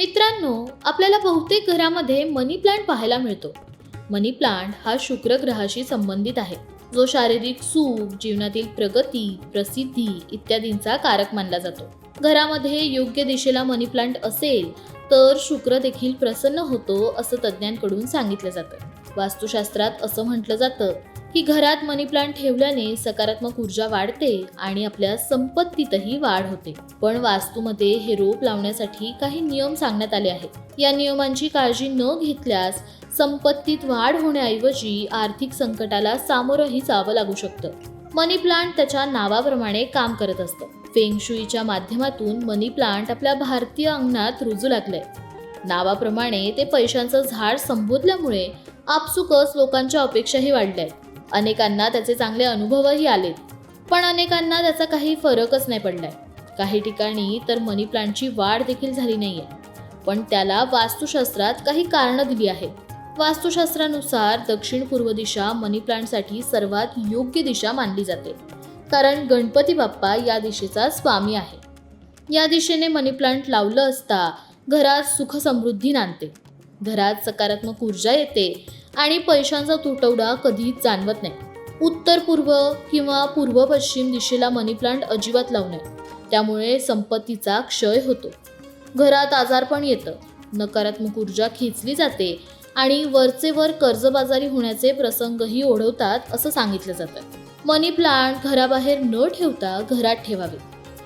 मित्रांनो आपल्याला बहुतेक घरामध्ये मनी प्लांट पाहायला मिळतो. मनी प्लांट हा शुक्र ग्रहाशी संबंधित आहे. जो शारीरिक सुख जीवनातील प्रगती प्रसिद्धी इत्यादींचा कारक मानला जातो. घरामध्ये योग्य दिशेला मनी प्लांट असेल तर शुक्र देखील प्रसन्न होतो असं तज्ज्ञांकडून सांगितलं जातं. वास्तुशास्त्रात असं म्हटलं जातं की घरात मनी प्लांट ठेवल्याने सकारात्मक ऊर्जा वाढते आणि आपल्या संपत्तीतही वाढ होते. पण वास्तूमध्ये हे रोप लावण्यासाठी काही नियम सांगण्यात आले आहेत. या नियमांची काळजी न घेतल्यास संपत्तीत वाढ होण्याऐवजी आर्थिक संकटाला सामोरंही जावं लागू शकतं. मनी प्लांट त्याच्या नावाप्रमाणे काम करत असतं. फेंगशुईच्या माध्यमातून मनी प्लांट आपल्या भारतीय अंगणात रुजू लागलंय. नावाप्रमाणे ते पैशांचं झाड संबोधल्यामुळे आपसुकच लोकांच्या अपेक्षाही वाढल्या अनेकांना त्याचे चांगले अनुभवही आलेत. पण अनेकांना त्याचा काही फरकच नाही पडलाय. काही ठिकाणी तर मनी प्लांटची वाढ देखील झाली नाहीये. पण त्याला वास्तुशास्त्रात काही कारणं दिली आहेत. वास्तुशास्त्रानुसार दक्षिण पूर्व दिशा मनी प्लांटसाठी सर्वात योग्य दिशा मानली जाते. कारण गणपती बाप्पा या दिशेचा स्वामी आहे. या दिशेने मनी प्लांट लावलं असता घरात सुखसमृद्धी नांदते. घरात सकारात्मक ऊर्जा येते. आणि पैशांचा तुटवडा कधीच जाणवत नाही. उत्तर पूर्व किंवा पूर्व पश्चिम दिशेला मनी प्लांट अजिबात लावू नये. त्यामुळे संपत्तीचा क्षय होतो. घरात आजारपण येतं. नकारात्मक ऊर्जा खेचली जाते आणि वरचे वर कर्जबाजारी होण्याचे प्रसंगही ओढवतात असं सांगितलं जातं. मनी प्लांट घराबाहेर न ठेवता घरात ठेवावे.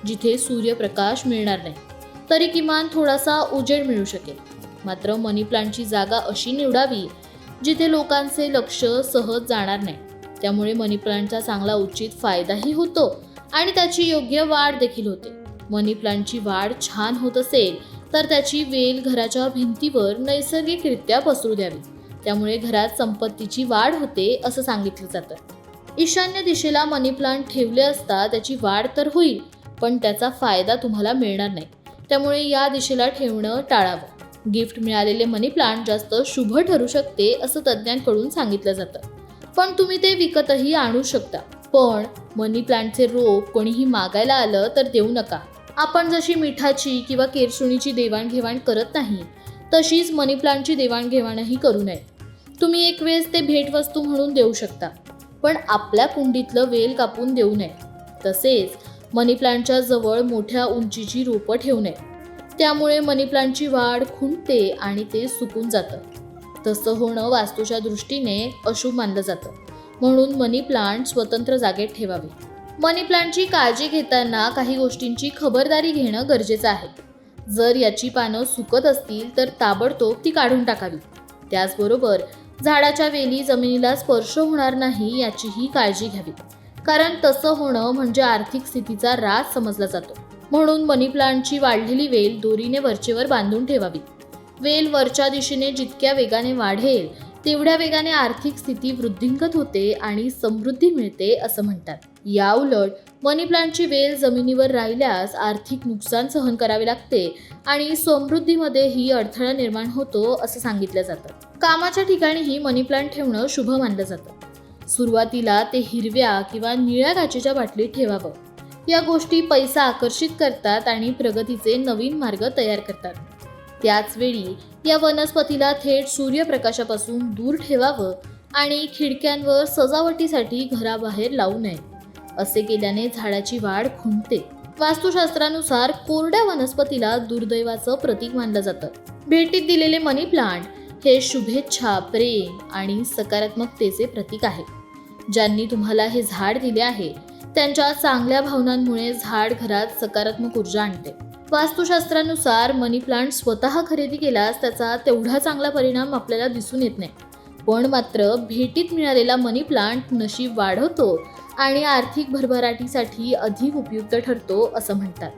जिथे सूर्यप्रकाश मिळणार नाही. तरी किमान थोडासा उजेड मिळू शकेल. मात्र मनी प्लांटची जागा अशी निवडावी जिथे लोकांचे लक्ष सहज जाणार नाही. त्यामुळे मनी प्लांटचा चांगला उचित फायदाही होतो आणि त्याची योग्य वाढ देखील होते. मनी प्लांटची वाढ छान होत असेल तर त्याची वेल घराच्या भिंतीवर नैसर्गिकरित्या पसरू द्यावी. त्यामुळे घरात संपत्तीची वाढ होते असं सांगितलं जातं. ईशान्य दिशेला मनी प्लांट ठेवले असता त्याची वाढ तर होईल पण त्याचा फायदा तुम्हाला मिळणार नाही. त्यामुळे या दिशेला ठेवणं टाळावं. गिफ्ट मिळालेले मनी प्लांट जास्त शुभ ठरू शकते असं तज्ज्ञांकडून सांगितलं जातं. पण तुम्ही ते विकतही आणू शकता. पण मनी प्लांटचे रोप कोणीही मागायला आलं तर देऊ नका. आपण जशी मिठाची किंवा केरसुणीची देवाणघेवाण करत नाही तशीच मनी प्लांटची देवाणघेवाणही करू नये. तुम्ही एक वेळेस ते भेटवस्तू म्हणून देऊ शकता पण आपल्या कुंडीतलं वेल कापून देऊ नये. तसेच मनी प्लांटच्या जवळ मोठ्या उंचीची रोपं ठेवू नये. त्यामुळे मनी प्लांटची वाढ खुंटते आणि ते सुकून जातं. तसं होणं वास्तूच्या दृष्टीने अशुभ मानलं जातं. म्हणून मनी प्लांट स्वतंत्र जागेत ठेवावे. मनी प्लांटची काळजी घेताना काही गोष्टींची खबरदारी घेणं गरजेचं आहे. जर याची पानं सुकत असतील तर ताबडतोब ती काढून टाकावी. त्याचबरोबर झाडाच्या वेली जमिनीला स्पर्श होणार नाही याचीही काळजी घ्यावी. कारण तसं होणं म्हणजे आर्थिक स्थितीचा राज समजला जातो. म्हणून मनी प्लांटची वाढलेली वेल दोरीने वरचेवर बांधून ठेवावी. वेल वरच्या दिशेने जितक्या वेगाने वाढेल तेवढ्या वेगाने आर्थिक स्थिती वृद्धिंगत होते आणि समृद्धी मिळते असं म्हणतात. या उलट मनी प्लांटची वेल जमिनीवर राहिल्यास आर्थिक नुकसान सहन करावे लागते आणि समृद्धीमध्ये ही अडथळा निर्माण होतो असं सांगितलं जातं. कामाच्या ठिकाणीही मनी प्लांट ठेवणं शुभ मानलं जातं. सुरुवातीला ते हिरव्या किंवा निळ्या काचेच्या बाटलीत ठेवावं. या गोष्टी पैसा आकर्षित करतात आणि प्रगतीचे नवीन मार्ग तयार करतात. त्याचवेळी या वनस्पतीला थेट सूर्यप्रकाशापासून दूर ठेवावं आणि खिडक्यांवर सजावटीसाठी घराबाहेर लावू नये. असे केल्याने झाडाची वाढ खुंटते. वास्तुशास्त्रानुसार कोरड्या वनस्पतीला दुर्दैवाचं प्रतीक मानलं जातं. भेटीत दिलेले मनी प्लांट हे शुभेच्छा प्रेम आणि सकारात्मकतेचे प्रतीक आहे. ज्यांनी तुम्हाला हे झाड दिले आहे त्यांच्या चांगल्या भावनांमुळे झाड घरात सकारात्मक ऊर्जा आणते. वास्तुशास्त्रानुसार मनी प्लांट स्वतः खरेदी केल्यास त्याचा तेवढा चांगला परिणाम आपल्याला दिसून येत नाही. पण मात्र भेटीत मिळालेला मनी प्लांट नशीब वाढवतो आणि आर्थिक भरभराटीसाठी अधिक उपयुक्त ठरतो असं म्हणतात.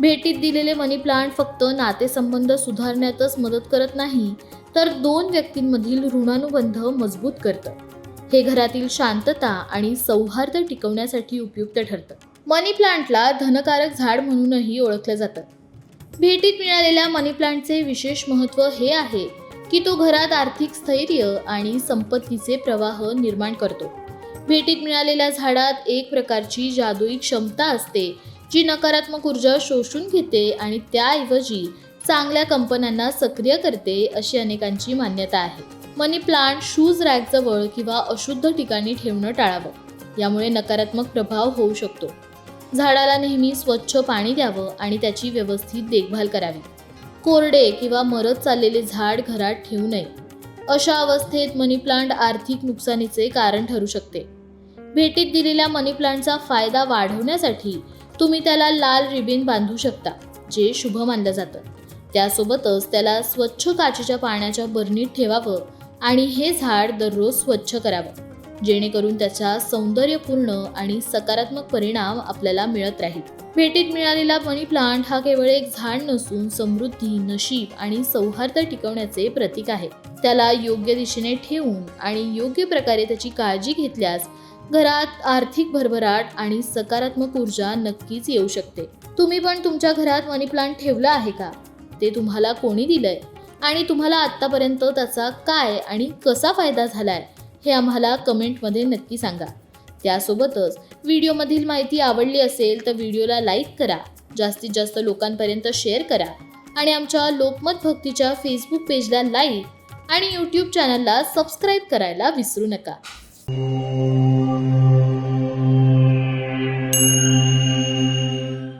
भेटीत दिलेले मनी प्लांट फक्त नातेसंबंध सुधारण्यातच मदत करत नाही तर दोन व्यक्तींमधील ऋणानुबंध मजबूत करतं. हे घरातील शांतता आणि सौहार्द टिकवण्यासाठी उपयुक्त ठरतं. मनी प्लांटला धनकारक झाड म्हणूनही ओळखलं जातं. भेटीत मिळालेल्या मनी प्लांटचे विशेष महत्त्व हे आहे की तो घरात आर्थिक स्थैर्य आणि संपत्तीचे प्रवाह निर्माण करतो. भेटीत मिळालेल्या झाडात एक प्रकारची जादुई क्षमता असते जी नकारात्मक ऊर्जा शोषून घेते आणि त्याऐवजी चांगल्या कंपन्यांना सक्रिय करते अशी अनेकांची मान्यता आहे. मनी प्लांट शूज रॅकजवळ किंवा अशुद्ध ठिकाणी ठेवणं टाळावं. यामुळे नकारात्मक प्रभाव होऊ शकतो. झाडाला नेहमी स्वच्छ पाणी द्यावं आणि त्याची व्यवस्थित देखभाल करावी. कोरडे किंवा मरत चाललेले झाड घरात ठेवू नये. अशा अवस्थेत मनी प्लांट आर्थिक नुकसानीचे कारण ठरू शकते. भेटीत दिलेल्या मनी प्लांटचा फायदा वाढवण्यासाठी तुम्ही त्याला लाल रिबीन बांधू शकता जे शुभ मानलं जातं. त्यासोबतच त्याला स्वच्छ काचेच्या पाण्याच्या बरणीत ठेवावं आणि हे झाड दररोज स्वच्छ करावं जेणेकरून त्याचा सौंदर्यपूर्ण आणि सकारात्मक परिणाम आपल्याला मिळत राहील. भेटीत मिळालेला मनी प्लांट हा केवळ एक झाड नसून समृद्धी नशीब आणि सौहार्द टिकवण्याचे प्रतीक आहे. त्याला योग्य दिशेने ठेवून आणि योग्य प्रकारे त्याची काळजी घेतल्यास घरात आर्थिक भरभराट आणि सकारात्मक ऊर्जा नक्कीच येऊ शकते. तुम्ही पण तुमच्या घरात मनी प्लांट ठेवला आहे का? ते तुम्हाला कोणी दिलंय? आणि तुम्हाला आत्तापर्यंत त्याचा काय आणि कसा फायदा झालाय हे आम्हाला कमेंटमध्ये नक्की सांगा. त्यासोबतच व्हिडिओमधील माहिती आवडली असेल तर व्हिडिओला लाईक करा जास्तीत जास्त लोकांपर्यंत शेअर करा आणि आमच्या लोकमत भक्तीच्या फेसबुक पेजला लाईक आणि यूट्यूब चॅनलला सबस्क्राईब करायला विसरू नका.